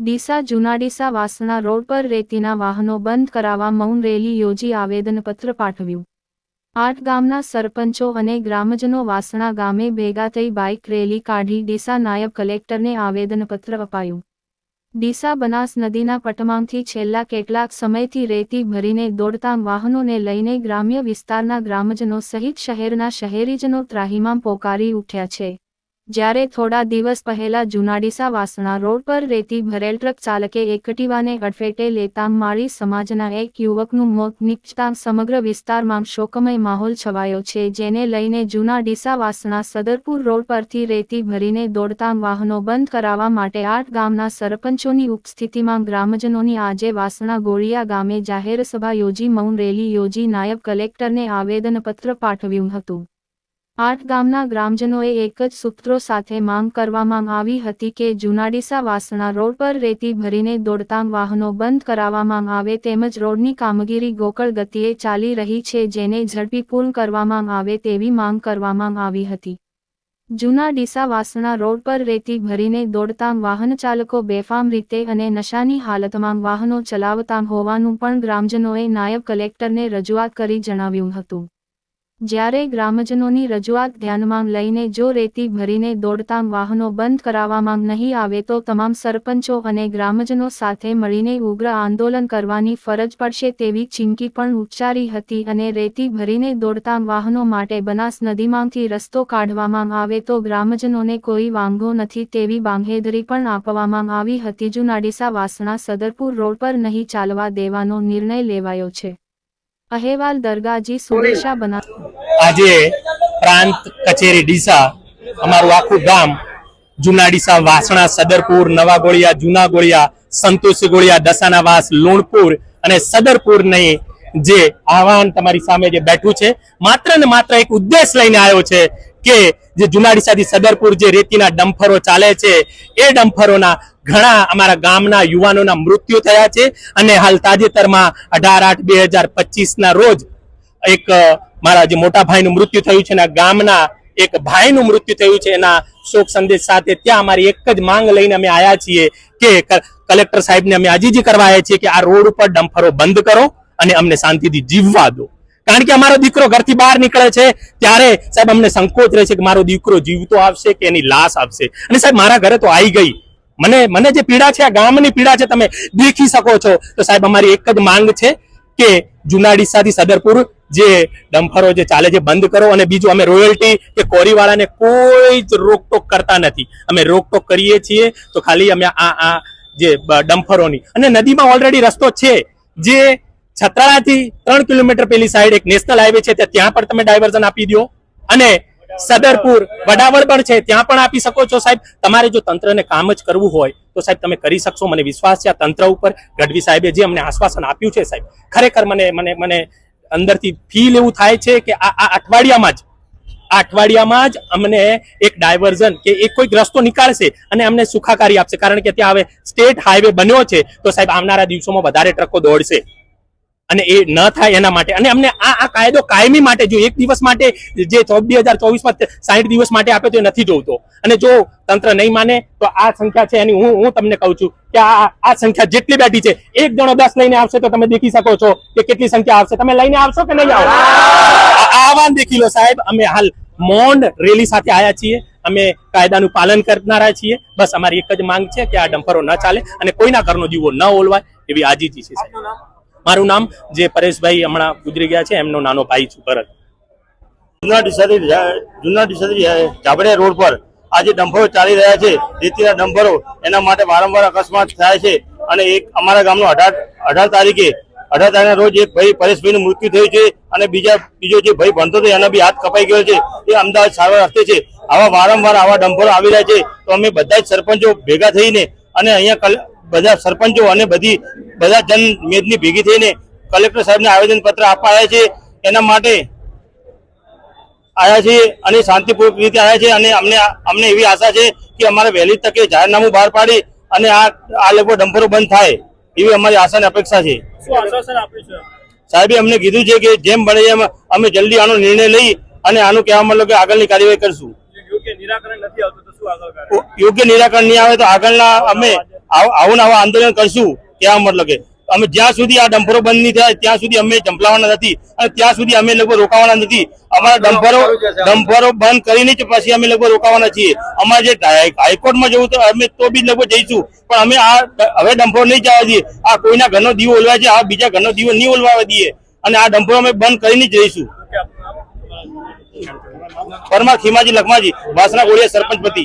ડીસા જૂના ડીસા વાસણા રોડ પર રેતીના વાહનો બંધ કરાવવા મૌન રેલી યોજી આવેદનપત્ર પાઠવ્યું. આઠ ગામના સરપંચો અને ગ્રામજનો વાસણા ગામે ભેગા થઈ બાઇક રેલી કાઢી ડીસા નાયબ કલેક્ટરને આવેદનપત્ર અપાયું. ડીસા બનાસ નદીના પટમાંથી છેલ્લા કેટલાક સમયથી રેતી ભરીને દોડતા વાહનોને લઈને ગ્રામ્ય વિસ્તારના ગ્રામજનો સહિત શહેરના શહેરીજનો ત્રાહિમામ પોકારી ઉઠ્યા છે. જ્યારે થોડા દિવસ પહેલા જુનાડીસા વાસણા રોડ પર રેતી ભરેલ ટ્રક ચાલકે એકટીવાને અડફેટે લેતા માળી સમાજના એક યુવકનું મોત નીપજતા સમગ્ર વિસ્તારમાં શોકમય માહોલ છવાયો છે, જેને લઈને જુનાડીસા વાસણા સદરપુર રોડ પરથી રેતી ભરીને દોડતા વાહનો બંધ કરાવવા માટે આઠ ગામના સરપંચોની ઉપસ્થિતિમાં ગ્રામજનોની આજે વાસણા ગોળિયા ગામે જાહેર સભા યોજી, મૌન રેલી યોજી, નાયબ કલેક્ટરને આવેદનપત્ર પાઠવ્યું હતું. આઠ ગામના ગ્રામજનોએ એક જ સૂત્રો સાથે માંગ કરવામાં આવી હતી કે જુનાડીસા વાસણા રોડ પર રેતી ભરીને દોડતા વાહનો બંધ કરાવવામાં આવે તેમજ રોડની કામગીરી ગોકળ ગતિએ ચાલી રહી છે જેને ઝડપી પૂર્ણ કરવામાં આવે તેવી માંગ કરવામાં આવી હતી. જૂના ડીસા વાસણા રોડ પર રેતી ભરીને દોડતા વાહન ચાલકો બેફામ રીતે અને નશાની હાલતમાં વાહનો ચલાવતા હોવાનું પણ ગ્રામજનોએ નાયબ કલેક્ટરને રજૂઆત કરી જણાવ્યું હતું. જ્યારે ગ્રામજનોની રજૂઆત ધ્યાનમાં લઈને જો રેતી ભરીને દોડતા વાહનો બંધ કરાવવામાં નહીં આવે તો તમામ સરપંચો અને ગ્રામજનો સાથે મળીને ઉગ્ર આંદોલન કરવાની ફરજ પડશે તેવી ચીમકી પણ ઉચ્ચારી હતી અને રેતી ભરીને દોડતા વાહનો માટે બનાસ નદીમાંથી રસ્તો કાઢવામાં આવે તો ગ્રામજનોને કોઈ વાંગો નથી તેવી બાંહેધરી પણ આપવામાં આવી હતી. જુનાડીસા વાસણા સદરપુર રોડ પર નહીં ચાલવા દેવાનો નિર્ણય લેવાયો છે. અહેવાલ દરગાજી સુરેશા બના આજે પ્રાંત કચેરી ડીસા, અમારું આખું ગામ જૂના ડીસા, વાસણા, સદરપુર નવા ગોળિયા જૂના ગોળિયા સંતોષ ગોળિયા, દસાનાવાસ, લુણપુર અને સદરપુર નહીં, જે આહવાન તમારી સામે જે બેઠું છે, માત્ર ને માત્ર એક ઉદ્દેશ લઈને આવ્યો છે કે જે જુના ડીસાથી સદરપુર જે રેતીના ડમ્ફરો ચાલે છે, એ ડમ્ફરોના ઘણા અમારા ગામના યુવાનોના મૃત્યુ થયા છે અને હાલ તાજેતરમાં અઢાર આઠ બે હજાર પચીસના રોજ એક મારા જે મોટા ભાઈનું મૃત્યુ થયું છે એના ગામના એક ભાઈનું મૃત્યુ થયું છે એના શોક સંદેશ સાથે ત્યાં અમારી એક જ માંગ લઈને અમે આવ્યા છીએ કે કલેક્ટર સાહેબને અમે આજીજી કરવા આવ્યા છીએ કે આ રોડ ઉપર ડમ્ફરો બંધ કરો અને અમને શાંતિથી જીવવા દો. કારણ કે અમારો દીકરો ઘરથી બહાર નીકળે છે, ત્યારે સાહેબ અમને સંકોચ રહે છે કે મારો દીકરો જીવતો આવશે કે એની લાશ આવશે. અને સાહેબ મારા ઘરે તો આવી ગઈ. મને મને જે પીડા છે, આ ગામની પીડા છે તમે દેખી શકો છો. તો સાહેબ, અમારી એક જ માંગ છે કે જૂના ડીસાથી સદરપુર જે ડમ્ફરો જે ચાલે છે, બંધ કરો અને બીજું અમે રોયલ્ટી કે કોરીવાળાને કોઈ જ રોકટોક કરતા નથી. અમે રોકટોક કરીએ છીએ, તો ખાલી અમે આ આ જે ડમ્ફરોની. અને નદીમાં ઓલરેડી રસ્તો છે, જે છત્રાળાથી ત્રણ કિલોમીટર પેલી સાઈડ એક નેશનલ હાઈવે છે, ત્યાં પણ તમે ડાયવર્ઝન આપી દો અને સદરપુર, વડાવળ પણ છે. ત્યાં પણ આપી શકો છો સાહેબ. તમારે જો તંત્રને કામ જ કરવું હોય, તો સાહેબ તમે કરી શકશો. મને વિશ્વાસ છે આ તંત્ર ઉપર. ગઢવી સાહેબે જે અમને આશ્વાસન આપ્યું છે સાહેબ, ખરેખર મને મને મને અંદરથી ફીલ એવું થાય છે કે આ આ અઠવાડિયામાં જ, આ અઠવાડિયામાં જ અમને એક ડાયવર્ઝન કે એક કોઈક રસ્તો નીકાળશે અને અમને સુખાકારી આપશે. કારણ કે ત્યાં હવે સ્ટેટ હાઈવે બન્યો છે. તો સાહેબ આવનારા દિવસોમાં વધારે ટ્રકો દોડશે. અને એ ન થાય એના માટે. અને અમને આ આ કાયદો કાયમી માટે જો એક દિવસ માટે જે બે હજાર ચોવીસમાં સાઠ દિવસ માટે આપે તો એ નથી જોવતો. અને જો તંત્ર નહીં માને, તો આ સંખ્યા છે એની હું હું તમને કહું છું કે આ આ સંખ્યા જેટલી બેઠી છે, એક જણો દસ લઈને આવશે તો તમે દેખી શકો છો કે કેટલી સંખ્યા આવશે. તમે લઈને આવશો કે નહીં આવો આહવાન દેખી લો સાહેબ. અમે હાલ મોન્ડ રેલી સાથે આવ્યા છીએ. અમે કાયદાનું પાલન કરનારા છીએ. બસ અમારી એક જ માંગ છે કે આ ડમ્પરો ન ચાલે અને કોઈના ઘરનો જીવો ન ઓલવાય એવી આજીજી છે સાહેબ. મારું નામ જે પરેશભાઈ હમણાં ગુજરી ગયા છે, એમનો નાનો ભાઈ છું, ભરત. જૂના ડીસાથી જૂના ડીસાથી જાબડિયા રોડ પર આજે ડંફરો ચાલી રહ્યા છે, રેતીના ડમ્પરો એના માટે વારંવાર અકસ્માત થાય છે અને એક અમારા ગામનો અઢાર અઢાર તારીખે, અઢાર તારીખના રોજ એક ભાઈ પરેશભાઈનું મૃત્યુ થયું છે અને બીજા, બીજો જે ભાઈ ભણતો હતો, એના બી હાથ કપાઈ ગયો છે, એ અમદાવાદ સારવાર અર્થે છે. આવા વારંવાર આવા ડમ્પરો આવી રહ્યા છે, તો અમે બધા જ સરપંચો ભેગા થઈને અને અહીંયા બધા સરપંચો અને બધી બધા જન મેદની ભેગી થઈને કલેક્ટર સાહેબને આવેદન પત્ર આપવા આવ્યા છે. એના માટે આવ્યા છે અને શાંતિપૂર્વક રીતે આવ્યા છે અને અમને અમને એવી આશા છે કે અમારે વહેલી તકે જાહેરનામું બહાર પાડી અને આ આ લોકો ડમ્પરો બંધ થાય એવી અમારી આશાની અપેક્ષા છે. સાહેબે અમને કીધું છે કે જેમ બને એમ અમે જલ્દી આનો નિર્ણય લઈ અને આનું કહેવા મતલબ કે આગળની કાર્યવાહી કરશું. યોગ્ય નિરાકરણ નહીં આવે તો આગળના અમે આવ- આવું આંદોલન કરશું કહેવા મતલબ કે. અમે જ્યાં સુધી આ ડમ્પરો બંધ નહીં થાય ત્યાં સુધી અમે ચંપલાવાના નથી અને ત્યાં સુધી અમે લોકો રોકાવાના નથી. અમારા ડમ્પરો ડમ્પરો બંધ કરીને જ પછી અમે લોકો રોકાવાના છીએ. અમારે જે હાઈકોર્ટમાં જવું તો અમે તો બી લોકો જઈશું પણ અમે આ હવે ડમ્પરો નહીં જવા દઈએ. આ કોઈના ઘરનો દીવો ઓલવાય છે આ બીજા ઘરનો દીવો નહીં ઓલવાવા દઈએ. અને આ ડમ્પરો અમે બંધ કરીને જ જઈશું પરમાર ખીમાજી લખમાજી વાસના ગોળીયા સરપંચ પતિ.